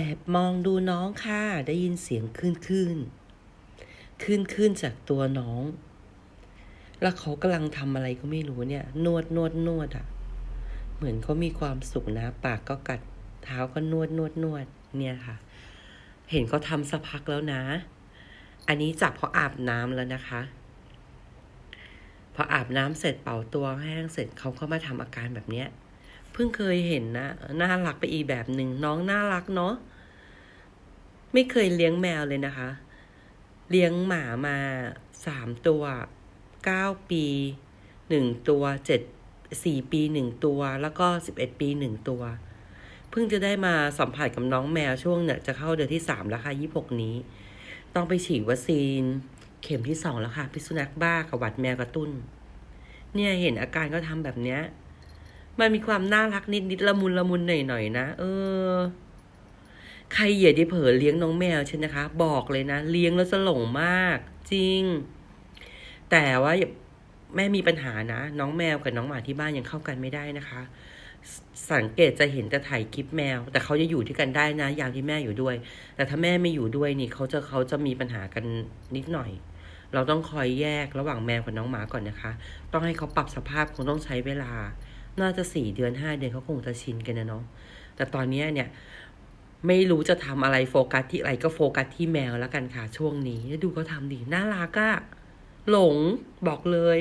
แอบมองดูน้องค่ะ ได้ยินเสียงขึ้นขึ้นขึ้นขึ้นจากตัวน้อง แล้วเขากำลังทำอะไรก็ไม่รู้เนี่ย นวดนวดนวดอะ่ะ เหมือนเขามีความสุขนะ ปากก็กัด เท้าก็นวดนวดนวด เนี่ยค่ะ เห็นเขาทำสักพักแล้วนะ อันนี้จับเพราะอาบน้ำแล้วนะคะ พออาบน้ำเสร็จเป่าตัวแห้งเสร็จเขาก็มาทำอาการแบบเนี้ย พิ่งเคยเห็นนะน่ารักไปอีกแบบหนึ่งน้องน่ารักเนาะไม่เคยเลี้ยงแมวเลยนะคะ เลี้ยงหมามาสามตัวเก้าปีหนึ่งตัวเจ็ดสี่ปีหนึ่งตัว แล้วก็สิบเอ็ดปีหนึ่งตัว เพิ่งจะได้มาสัมผัสกับน้องแมวช่วงเนี่ยจะเข้าเดือนที่สามแล้วค่ะยี่หกนี้ ต้องไปฉีดวัคซีน เข็มที่สองแล้วค่ะ พิษสุนัขบ้ากับหวัดแมวกระตุ้น เนี่ยเห็นอาการก็ทำแบบเนี้ย มันมีความน่ารักนิดนิดๆละมุนละมุนหน่อยหน่อยๆนะเออ ใครเหยียดที่เผลอเลี้ยงน้องแมวใช่นะคะ บอกเลยนะ เลี้ยงแล้วจะหลงมาก จริง แต่ว่าแม่มีปัญหานะ น้องแมวกับน้องหมาที่บ้านยังเข้ากันไม่ได้นะคะ สังเกตจะเห็นแต่ถ่ายคลิปแมว แต่เขาจะอยู่ด้วยกันได้นะยามที่แม่อยู่ด้วย แต่ถ้าแม่ไม่อยู่ด้วยนี่เขาจะเขาจะมีปัญหากันนิดหน่อย เราต้องคอยแยกระหว่างแมวกับน้องหมาก่อนนะคะ ต้องให้เขาปรับสภาพคงต้องใช้เวลา น่าจะสี่เดือนห้าเดือนเขาคงจะชินกันนะเนาะแต่ตอนนี้เนี่ยไม่รู้จะทำอะไรโฟกัสที่อะไรก็โฟกัสที่แมวแล้วกันค่ะช่วงนี้ดูเขาทำดีน่ารักอะหลงบอกเลย